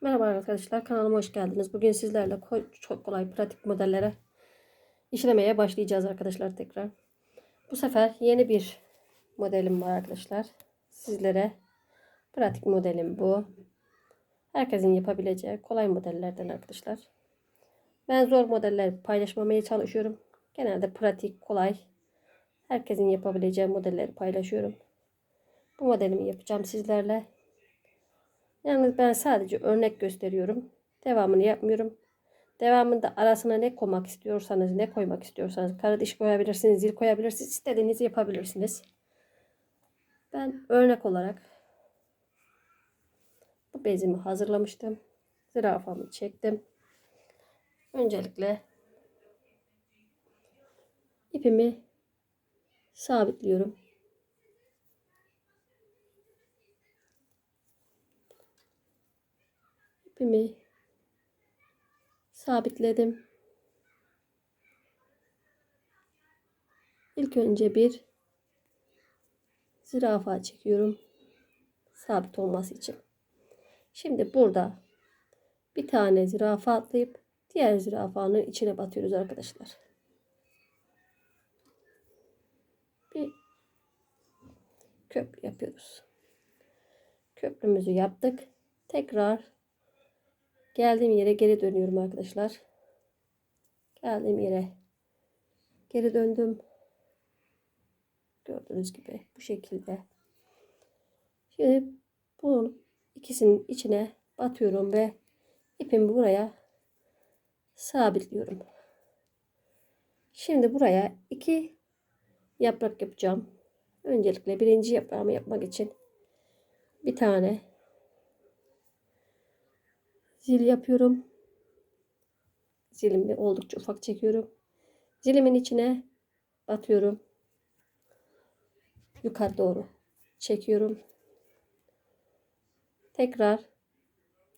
Merhaba arkadaşlar kanalıma hoş geldiniz. Bugün sizlerle çok kolay pratik modellere işlemeye başlayacağız arkadaşlar tekrar. Bu sefer yeni bir modelim var arkadaşlar. Sizlere pratik modelim bu. Herkesin yapabileceği kolay modellerden arkadaşlar. Ben zor modeller paylaşmamaya çalışıyorum. Genelde pratik, kolay, herkesin yapabileceği modelleri paylaşıyorum. Bu modelimi yapacağım sizlerle. Yalnız ben sadece örnek gösteriyorum. Devamını yapmıyorum. Devamında arasına ne koymak istiyorsanız, ne koymak istiyorsanız kara diş koyabilirsiniz, zil koyabilirsiniz. istediğinizi yapabilirsiniz. Ben örnek olarak bu bezimi hazırlamıştım. Zürafamı çektim. Öncelikle ipimi sabitliyorum. İpimi sabitledim. İlk önce bir zürafa çekiyorum. Sabit olması için. Şimdi burada bir tane zürafa atlayıp diğer zürafanın içine batıyoruz arkadaşlar. Bir köprü yapıyoruz. Köprümüzü yaptık. Tekrar Geldiğim yere geri dönüyorum arkadaşlar. Geldiğim yere geri döndüm. Gördüğünüz gibi bu şekilde. Şimdi bunun ikisinin içine batıyorum ve ipimi buraya sabitliyorum. Şimdi buraya iki yaprak yapacağım. Öncelikle birinci yaprağımı yapmak için bir tane zil yapıyorum. Zilimi oldukça ufak çekiyorum. Zilimin içine batıyorum. Yukarı doğru çekiyorum. Tekrar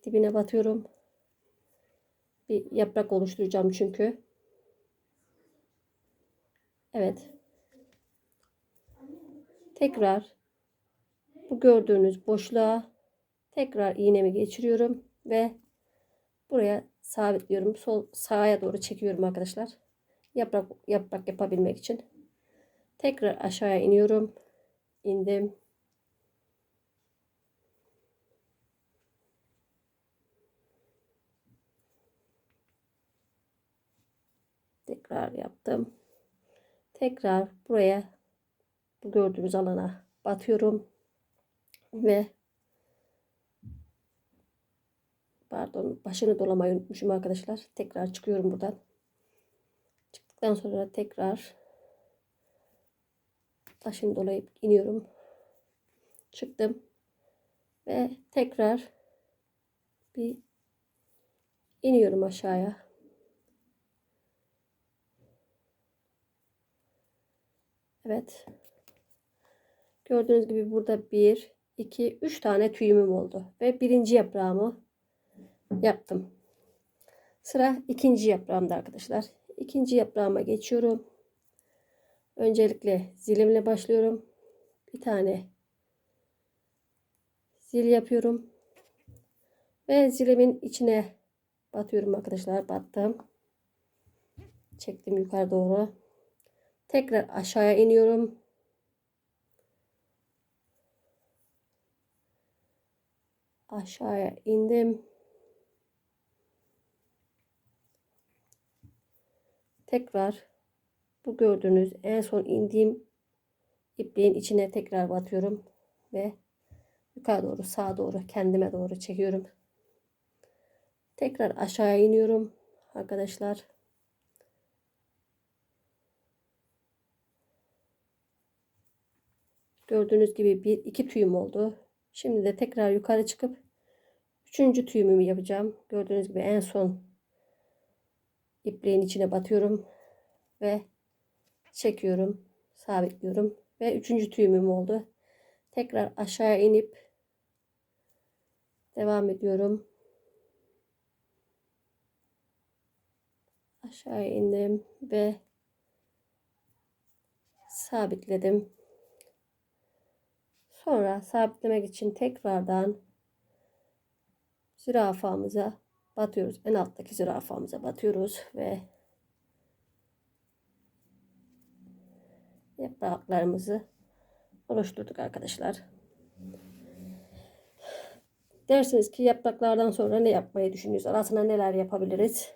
dibine batıyorum. Bir yaprak oluşturacağım çünkü. Evet. Tekrar bu gördüğünüz boşluğa tekrar iğnemi geçiriyorum ve Buraya sabitliyorum. Sol sağa doğru çekiyorum arkadaşlar. Yaprak yaprak yapabilmek için. Tekrar aşağıya iniyorum. İndim. Tekrar yaptım. Tekrar buraya bu gördüğünüz alana batıyorum ve Pardon başını dolamayı unutmuşum arkadaşlar. Tekrar çıkıyorum buradan. Çıktıktan sonra tekrar başını dolayıp iniyorum. Çıktım. Ve tekrar bir iniyorum aşağıya. Evet. Gördüğünüz gibi burada bir, iki, üç tane tüyümüm oldu. Ve birinci yaprağımı yaptım. Sıra ikinci yaprağımda arkadaşlar. İkinci yaprağıma geçiyorum. Öncelikle zilimle başlıyorum. Bir tane zil yapıyorum. Ve zilimin içine batıyorum arkadaşlar. Battım. Çektim yukarı doğru. Tekrar aşağıya iniyorum. Aşağıya indim. Tekrar bu gördüğünüz en son indiğim ipliğin içine tekrar batıyorum ve yukarı doğru sağa doğru kendime doğru çekiyorum. Tekrar aşağıya iniyorum arkadaşlar. Gördüğünüz gibi bir iki tüyüm oldu. Şimdi de tekrar yukarı çıkıp üçüncü tüyümümü yapacağım. Gördüğünüz gibi en son ipliğin içine batıyorum ve çekiyorum sabitliyorum ve üçüncü tüyümüm oldu. Tekrar aşağıya inip devam ediyorum. Aşağıya indim ve sabitledim. Sonra sabitlemek için tekrardan zürafamıza batıyoruz. En alttaki zürafamıza batıyoruz ve yapraklarımızı oluşturduk arkadaşlar. Dersiniz ki yapraklardan sonra ne yapmayı düşünüyoruz? Arasına neler yapabiliriz?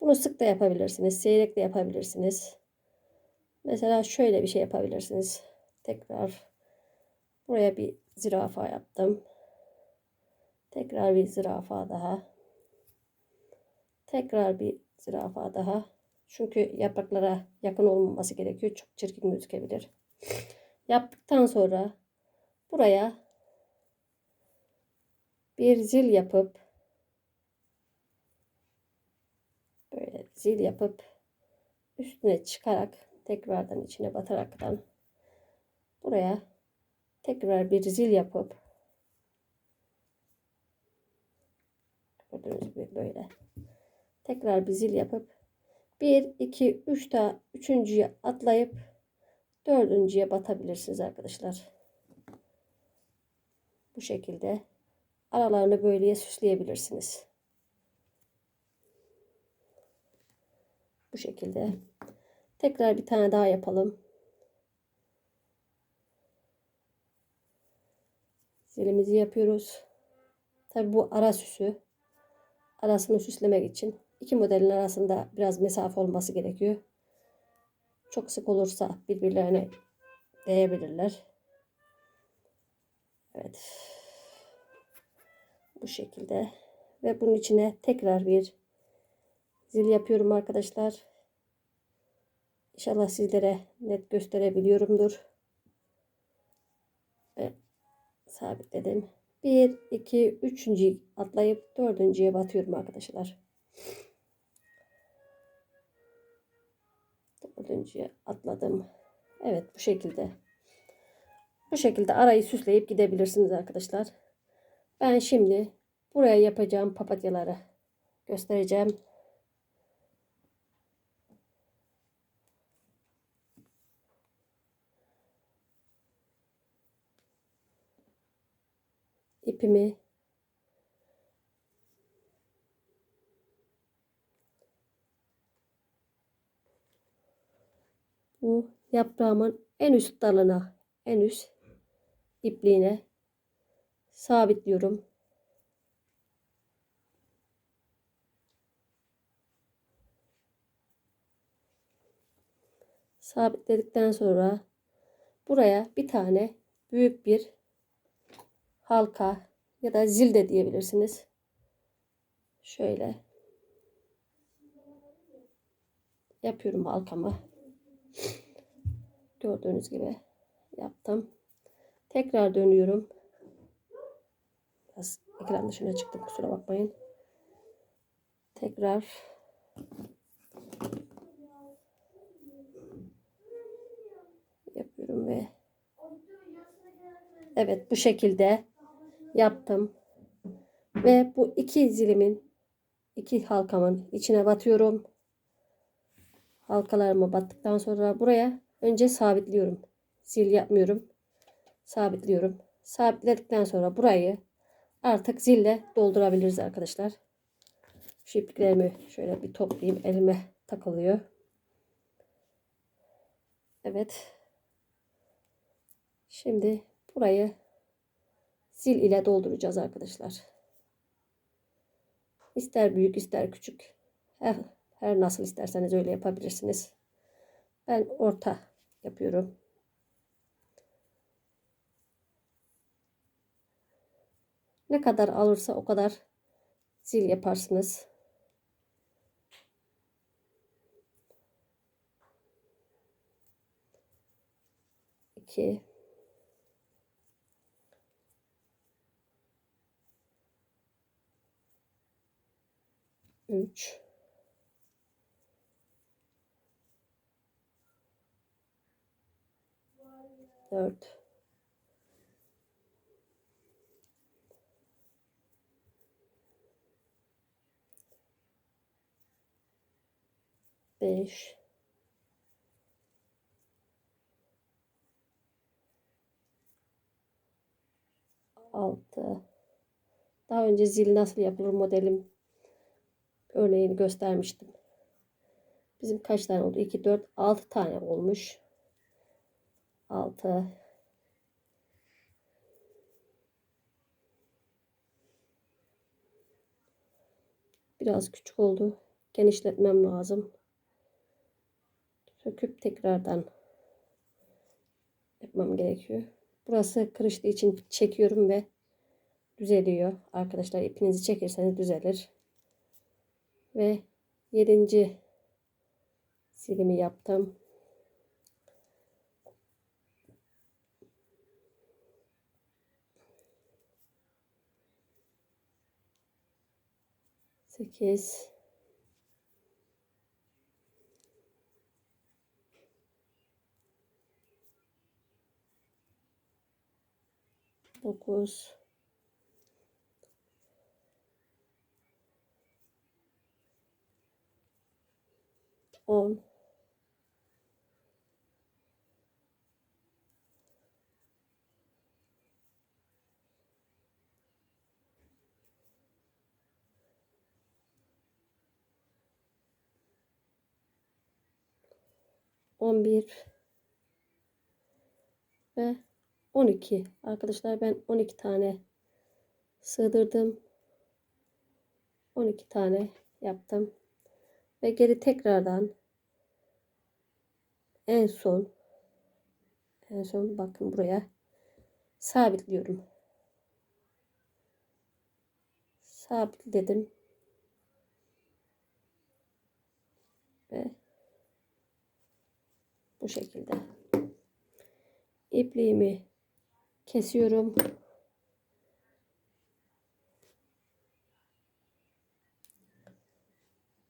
Bunu sık da yapabilirsiniz. Seyrek de yapabilirsiniz. Mesela şöyle bir şey yapabilirsiniz. Tekrar buraya bir zürafa yaptım. Tekrar bir zürafa daha. Tekrar bir zürafa daha. Çünkü yapraklara yakın olmaması gerekiyor. Çok çirkin gözükebilir. Yaptıktan sonra buraya bir zil yapıp böyle zil yapıp üstüne çıkarak tekrardan içine bataraktan buraya tekrar bir zil yapıp gördüğünüz gibi böyle tekrar bir zil yapıp 1 2 3 daha üçüncüye atlayıp dördüncüye batabilirsiniz arkadaşlar. Bu şekilde aralarını böyleye süsleyebilirsiniz. Bu şekilde. Tekrar bir tane daha yapalım. Zilimizi yapıyoruz. Tabi bu ara süsü. Arasını süslemek için iki modelin arasında biraz mesafe olması gerekiyor. Çok sık olursa birbirlerine değebilirler. Evet. Bu şekilde. Ve bunun içine tekrar bir zil yapıyorum arkadaşlar. İnşallah sizlere net gösterebiliyorumdur. Ve sabitledim. 1, 2, 3. atlayıp 4.ye batıyorum arkadaşlar. 4.ye atladım. Evet bu şekilde. Bu şekilde arayı süsleyip gidebilirsiniz arkadaşlar. Ben şimdi buraya yapacağım papatyaları göstereceğim. ipimi bu yaprağımın en üst dalına en üst ipliğine sabitliyorum. Sabitledikten sonra buraya bir tane büyük bir halka ya da zil de diyebilirsiniz. Şöyle yapıyorum halkamı. Gördüğünüz gibi yaptım. Tekrar dönüyorum. Biraz ekran dışına çıktım kusura bakmayın. Tekrar yapıyorum ve evet bu şekilde yaptım. Ve bu iki zilimin iki halkamın içine batıyorum. Halkalarıma battıktan sonra buraya önce sabitliyorum. Zil yapmıyorum. Sabitliyorum. Sabitledikten sonra burayı artık zille doldurabiliriz arkadaşlar. Şu ipliklerimi şöyle bir toplayayım. Elime takılıyor. Evet. Şimdi burayı zil ile dolduracağız arkadaşlar. İster büyük ister küçük. Her nasıl isterseniz öyle yapabilirsiniz. Ben orta yapıyorum. Ne kadar alırsa o kadar zil yaparsınız. İki. 3 4 5 6 Daha önce zil nasıl yapılır modelim örneğini göstermiştim. Bizim kaç tane oldu? 2, 4, 6 tane olmuş. 6 Biraz küçük oldu. Genişletmem lazım. Söküp tekrardan yapmam gerekiyor. Burası kırıştığı için çekiyorum ve düzeliyor. Arkadaşlar ipinizi çekerseniz düzelir. Ve yedinci silimi yaptım. 8 9 10 On bir ve on iki. Arkadaşlar ben on iki tane sığdırdım. On iki tane yaptım. Ve geri tekrardan en son en son bakın buraya sabitliyorum. Sabitledim. Ve bu şekilde ipliğimi kesiyorum.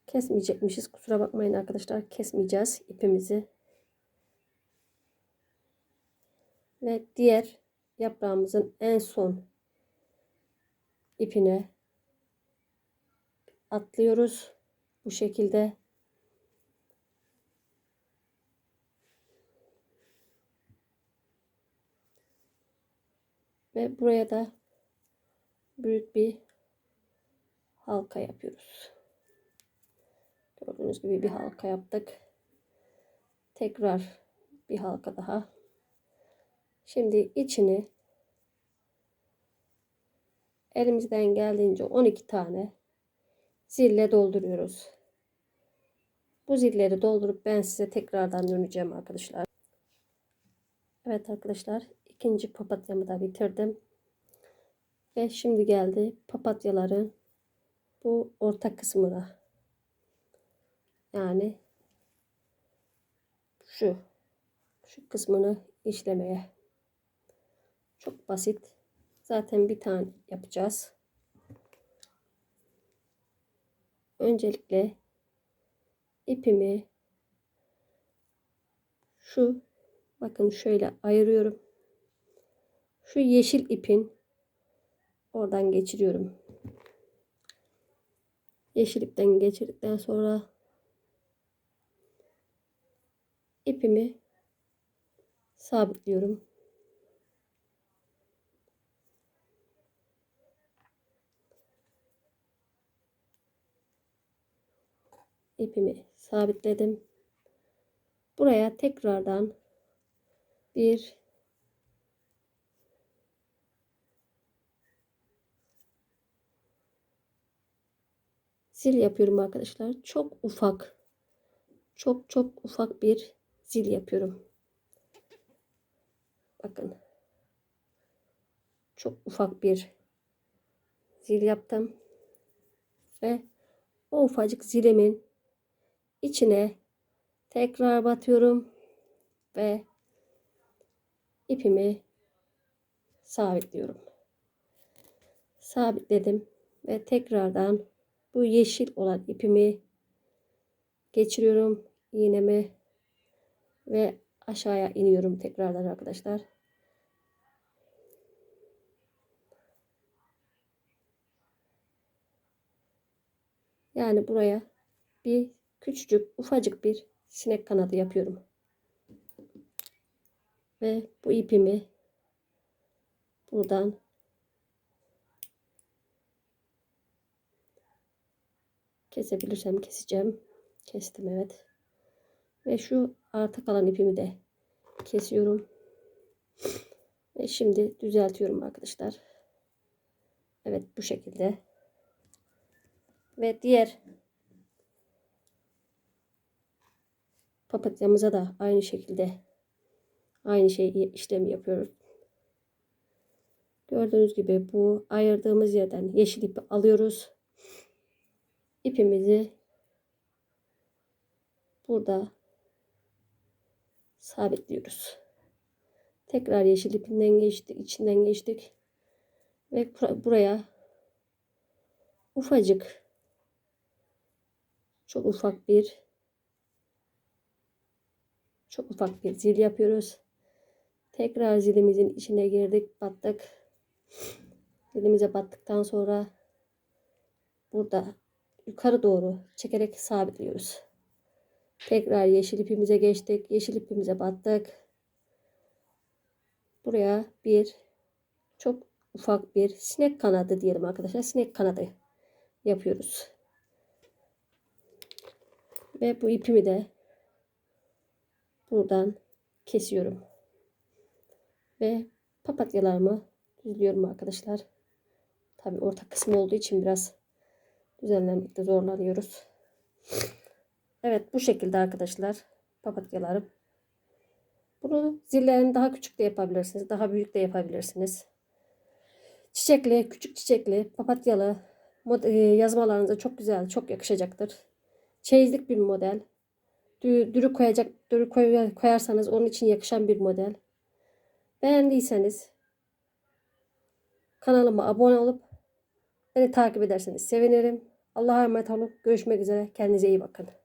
Kesmeyecekmişiz. Kusura bakmayın arkadaşlar. Kesmeyeceğiz ipimizi. Ve diğer yaprağımızın en son ipine atlıyoruz. Bu şekilde. Ve buraya da büyük bir halka yapıyoruz. Gördüğünüz gibi bir halka yaptık. Tekrar bir halka daha. Şimdi içini elimizden geldiğince 12 tane zille dolduruyoruz. Bu zilleri doldurup ben size tekrardan döneceğim arkadaşlar. Evet arkadaşlar ikinci papatyamı da bitirdim. Ve şimdi geldi papatyaların bu orta kısmına. Yani şu şu kısmını işlemeye. Çok basit. Zaten bir tane yapacağız. Öncelikle ipimi şu bakın şöyle ayırıyorum. Şu yeşil ipin oradan geçiriyorum. Yeşil ipten geçirdikten sonra ipimi sabitliyorum. ipimi sabitledim. Buraya tekrardan bir zil yapıyorum arkadaşlar. Çok ufak çok çok ufak bir zil yapıyorum. Bakın. Çok ufak bir zil yaptım. Ve o ufacık zilimin içine tekrar batıyorum ve ipimi sabitliyorum. Sabitledim ve tekrardan bu yeşil olan ipimi geçiriyorum iğnemi ve aşağıya iniyorum tekrardan arkadaşlar. Yani buraya bir küçücük ufacık bir sinek kanadı yapıyorum. Ve bu ipimi buradan Kesebilirsem keseceğim. Kestim evet. Ve şu arta kalan ipimi de kesiyorum. Ve şimdi düzeltiyorum arkadaşlar. Evet bu şekilde. Ve diğer papatyamıza da aynı şekilde aynı şey işlemi yapıyoruz. Gördüğünüz gibi bu ayırdığımız yerden yeşil ipi alıyoruz. İpimizi burada sabitliyoruz. Tekrar yeşil ipinden geçtik, içinden geçtik ve buraya ufacık çok ufak bir çok ufak bir zil yapıyoruz. Tekrar zilimizin içine girdik, battık. Zilimize battıktan sonra burada yukarı doğru çekerek sabitliyoruz. Tekrar yeşil ipimize geçtik. Yeşil ipimize battık. Buraya bir çok ufak bir sinek kanadı diyelim arkadaşlar. Sinek kanadı yapıyoruz. Ve bu ipimi de buradan kesiyorum. Ve papatyalarımı düzlüyorum arkadaşlar. Tabi orta kısmı olduğu için biraz düzenlemekte zorlanıyoruz. Evet bu şekilde arkadaşlar papatyalarım. Bunu zillerini daha küçük de yapabilirsiniz. Daha büyük de yapabilirsiniz. Çiçekli, küçük çiçekli, papatyalı e, yazmalarınıza çok güzel, çok yakışacaktır. Çeyizlik bir model. Dürü koyacak, dürü koyarsanız onun için yakışan bir model. Beğendiyseniz kanalıma abone olup beni takip ederseniz sevinirim. Allah'a emanet olun. Görüşmek üzere. Kendinize iyi bakın.